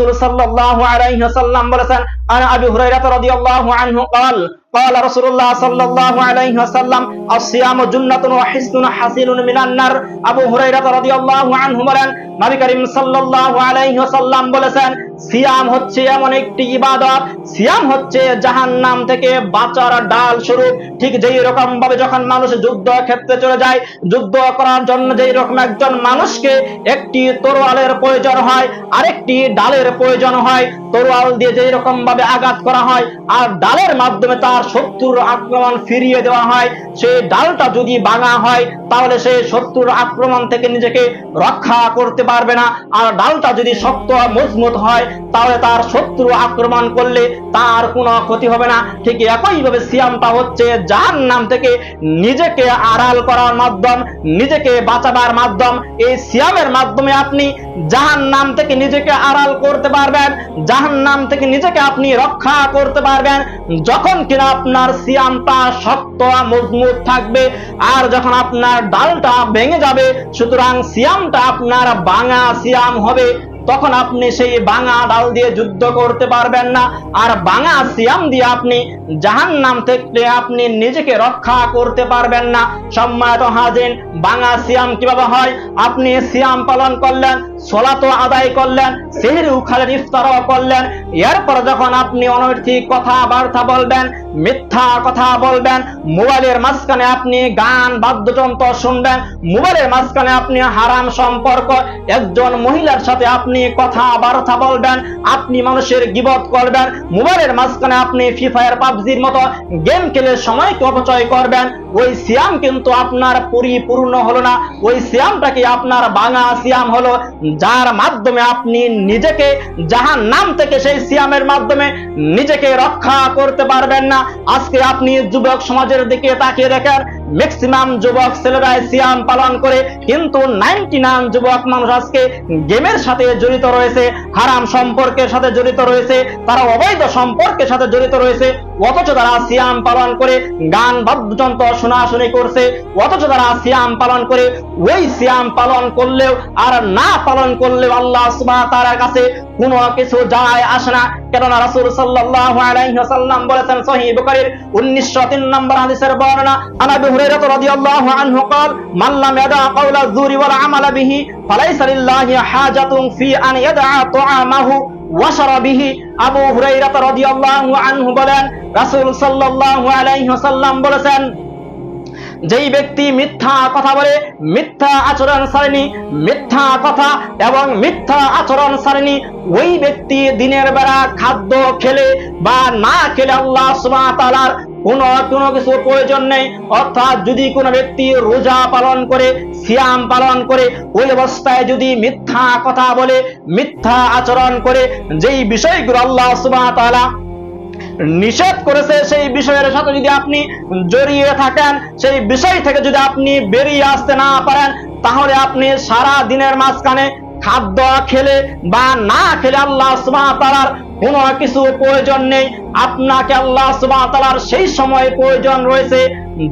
রাসূল সাল্লাহ আলাইহি ওয়াসাল্লাম বলেছেন আন আবি হুরায়রা রাদিয়াল্লাহু আনহু قال قال رسول الله صلى الله عليه وسلم الصيام جنة وحسن حسين من النار আবু হুরায়রা রাদিয়াল্লাহু আনহু বলেন নবী করিম সাল্লাল্লাহু আলাইহি ওয়াসাল্লাম বলেছেন সিয়াম হচ্ছে এমন একটি ইবাদত সিয়াম হচ্ছে জাহান্নাম থেকে বাঁচার ডাল স্বরূপ ঠিক যেই রকম ভাবে যখন মানুষ যুদ্ধ ক্ষেত্রে চলে যায় যুদ্ধ করার জন্য যেই রকম একজন মানুষকে একটি তরোয়ালের প্রয়োজন হয় আরেকটি ডালের প্রয়োজন হয় তরোয়াল দিয়ে যেই রকম ভাবে আঘাত করা হয় আর ডালের মাধ্যমে তার শত্রুর আক্রমণ ফিরিয়ে দেওয়া হয়, সেই ডালটা যদি ভাঙা হয়, তাহলে সে শত্রুর আক্রমণ থেকে নিজেকে রক্ষা করতে পারবে না। আর ডালটা যদি শক্ত মজবুত হয়, তাহলে তার শত্রু আক্রমণ করলে তার কোনো ক্ষতি হবে না। ঠিক একইভাবে সিয়ামটা হচ্ছে যার নাম থেকে নিজেকে আড়াল করার মাধ্যম, নিজেকে বাঁচাবার মাধ্যম। এই সিয়ামের মাধ্যমে আপনি জাহান নাম থেকে নিজেকে আড়াল করতে পারবেন। জাহান নাম থেকে নিজেকে আপনি রক্ষা করতে পারবেন। যখন কিনা আপনার সিয়ামটা শক্ত মজবুত থাকবে, আর যখন আপনার ডালটা ভেঙে যাবে, সুতরাং সিয়ামটা আপনার বাঙা সিয়াম হবে। তখন আপনি সেই বাঙা ডাল দিয়ে যুদ্ধ করতে পারবেন না। আর বাঙা সিয়াম দিয়ে আপনি জাহান নাম থেকে আপনি নিজেকে রক্ষা করতে পারবেন না। সম্মানিত হাজিন বাঙা সিয়াম কীভাবে হয়? আপনি সিয়াম পালন করলেন, সলাত আদায় করলেন, সেহরি উখালেন ইফতারও করলেন। এরপর যখন আপনি অনৈতিক কথাবার্তা বলবেন, মিথ্যা কথা বলবেন, মোবাইলের মাঝখানে আপনি গান, বাদ্যযন্ত্র শুনবেন, মোবাইলের মাঝখানে আপনি হারাম সম্পর্ক, একজন মহিলার সাথে আপনি কথাবার্তা বলবেন, আপনি মানুষের গিবত করবেন, মোবাইলের মাঝখানে আপনি ফ্রি ফায়ার পাবজির মতো গেম খেলে সময়কে অপচয় করবেন। ওই সিয়াম কিন্তু আপনার পরিপূর্ণ হলো না। ওই সিয়ামটাকে আপনার বাঙা সিয়াম হলো, যার মাধ্যমে আপনি নিজেকে জাহান নাম থেকে সেই সিয়ামের মাধ্যমে নিজেকে রক্ষা করতে পারবেন না। আজকে আপনি যুবক সমাজের দিকে তাকিয়ে দেখেন ম্যাক্সিমাম যুবক ছেলেরাই সিয়াম পালন করে, কিন্তু নাইনটি নাইন যুবক মানুষ আজকে গেমের সাথে জড়িত রয়েছে, হারাম সম্পর্কের সাথে জড়িত রয়েছে, তারা অবৈধ সম্পর্কের সাথে জড়িত রয়েছে, অথচ তারা সিয়াম পালন করে, গান, বাদ্যযন্ত্র শোনাশুনি করছে অথচ তারা সিয়াম পালন করে ওই সিয়াম পালন করলেও আর না পালন করলেও আল্লাহ সুবহানাহু ওয়া তাআলার কাছে কোনো কিছু যায় আসে না কেননা রাসূল সাল্লাল্লাহু আলাইহি ওয়াসাল্লাম বলেছেন সহিহ বুখারীর 1903 নম্বর হাদিসের বর্ণনা আন আবি হুরায়রা রাদিয়াল্লাহু আনহু قال من لم يدع قول الزور والعمل به فليس لله حاجة في أن يدع طعامه وشربه আবু হুরায়রা রাদিয়াল্লাহু আনহু বলেন রাসূল সাল্লাল্লাহু আলাইহি ওয়াসাল্লাম বলেছেন যেই ব্যক্তি মিথ্যা কথা বলে, মিথ্যা আচরণ সারেনি, মিথ্যা কথা এবং মিথ্যা আচরণ সারেনি, ওই ব্যক্তি দিনের বেলা খাদ্য খেলে বা না খেলে আল্লাহ সুবহানাহু ওয়া তাআলার কোন কোনো কিছু প্রয়োজন নেই। অর্থাৎ যদি কোনো ব্যক্তি রোজা পালন করে, সিয়াম পালন করে, ওই অবস্থায় যদি মিথ্যা কথা বলে, মিথ্যা আচরণ করে, যেই বিষয়গুলো আল্লাহ তাআলা নিষেধ করেছে, সেই বিষয়ের সাথে যদি আপনি জড়িয়ে থাকেন, সেই বিষয় থেকে যদি আপনি বেরিয়ে আসতে না পারেন, তাহলে আপনি সারা দিনের মাঝখানে খাদ্য খেলে বা না খেলে আল্লাহ তাআলার কোনো কিছু প্রয়োজন নেই। আপনাকে আল্লাহ তাআলার সেই সময় প্রয়োজন রয়েছে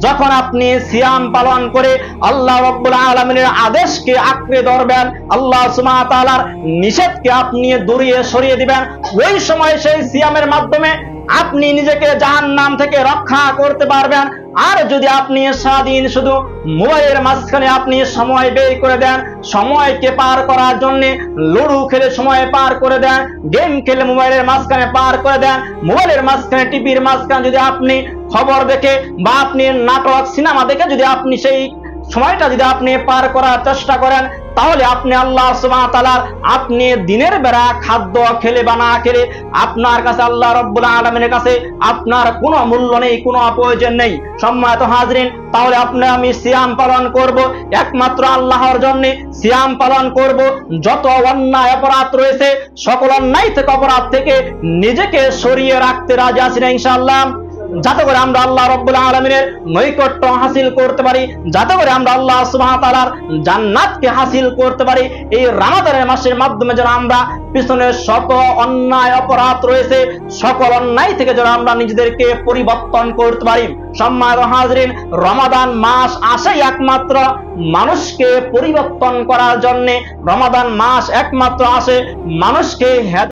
যখন আপনি সিয়াম পালন করে আল্লাহ রব্বুল আলমিনের আদেশকে আঁকড়ে ধরবেন, আল্লাহ ওয়া নিষেধকে আপনি দূরিয়ে সরিয়ে দিবেন। ওই সময় সেই সিয়ামের মাধ্যমে আপনি নিজেকে জাহান নাম থেকে রক্ষা করতে পারবেন। আর যদি আপনি সারাদিন শুধু মোবাইলের মাঝখানে আপনি সময় বের করে দেন, সময়কে পার করার জন্য লুডু খেলে সময় পার করে দেন, গেম খেলে মোবাইলের মাঝখানে পার করে দেন, মোবাইলের মাঝখানে টিভির মাঝখানে যদি আপনি খবর দেখে বা আপনি নাটক, সিনেমা দেখে যদি আপনি সেই সময়টা যদি আপনি পার করার চেষ্টা করেন তাহলে আপনি আল্লাহ সুবহানাহু আপনি দিনের বেলা খাদ্য, খেলে বা না খেলে আপনার কাছে আল্লাহ রব্বুল আলামিনের কাছে আপনার কোনো মূল্য নেই, কোনো প্রয়োজন নেই। সম্মানিত হাজরিন, তাহলে আপনি আমি সিয়াম পালন করব, একমাত্র আল্লাহর জন্য সিয়াম পালন করব। যত অন্যায় অপরাধ রয়েছে, সকল অন্যায় থেকে অপরাধ থেকে নিজেকে সরিয়ে রাখতে রাজি আছি না ইনশাআল্লাহ। যাতে করে আমরা আল্লাহ রব্বুল আলমিনের নৈকট্য হাসিল করতে পারি, যাতে করে আমরা আল্লাহ সুবহানাহু ওয়া তাআলার জান্নাতকে হাসিল করতে পারি। এই রামাদানের মাসের মাধ্যমে যেন আমরা পিছনে শত অন্যায় অপরাধ রয়েছে, সকল অন্যায় থেকে যেন আমরা নিজেদেরকে পরিবর্তন করতে পারি। সম্মানিত হাজরিন, রমাদান মাস আসেই একমাত্র মানুষকে পরিবর্তন করার জন্য রমাদান মাস একমাত্র আসে, মানুষকে